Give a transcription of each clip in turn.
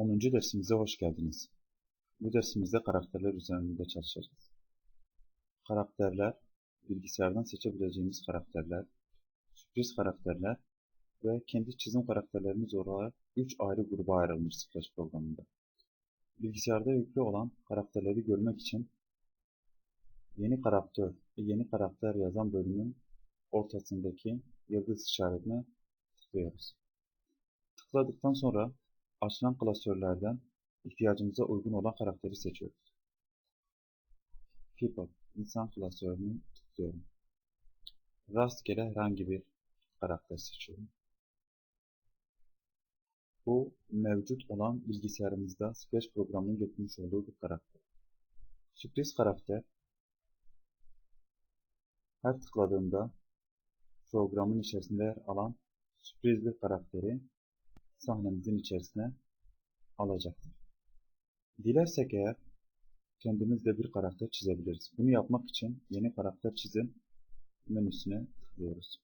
10. dersimize hoş geldiniz. Bu dersimizde karakterler üzerinde çalışacağız. Karakterler, bilgisayardan seçebileceğimiz karakterler, sürpriz karakterler ve kendi çizim karakterlerimiz olarak 3 ayrı gruba ayrılmış Scratch programında. Bilgisayarda yüklü olan karakterleri görmek için yeni karakter yeni karakter yazan bölümün ortasındaki yıldız işaretine tıklıyoruz. Tıkladıktan sonra açılan klasörlerden ihtiyacımıza uygun olan karakteri seçiyoruz. People, insan klasörünü tıklıyorum. Rastgele herhangi bir karakter seçiyorum. Bu mevcut olan bilgisayarımızda Scratch programının getirmiş olduğu bir karakter. Sürpriz karakter her tıkladığımda programın içerisinde yer alan sürpriz bir karakteri sahnemizin içerisine alacaktır. Dilersek eğer kendimiz de bir karakter çizebiliriz. Bunu yapmak için yeni karakter çizim menüsüne tıklıyoruz.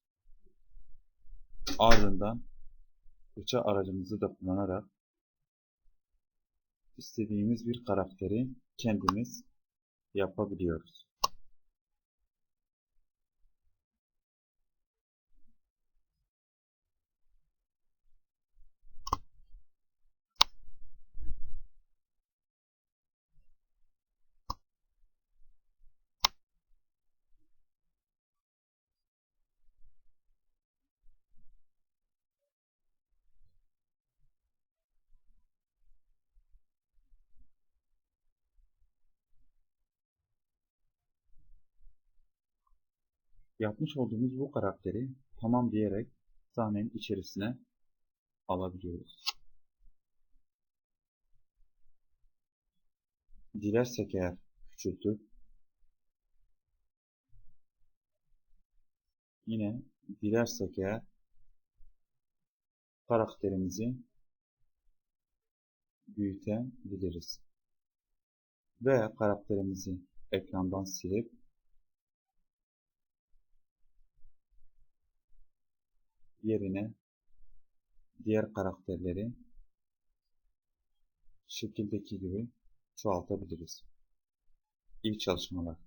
Ardından fırça aracımızı da kullanarak istediğimiz bir karakteri kendimiz yapabiliyoruz. Yapmış olduğumuz bu karakteri tamam diyerek sahnenin içerisine alabiliyoruz. Dilersek eğer küçültüp yine dilersek eğer karakterimizi büyütebiliriz. Veya karakterimizi ekrandan silip yerine diğer karakterleri şekildeki gibi çoğaltabiliriz. İyi çalışmalar.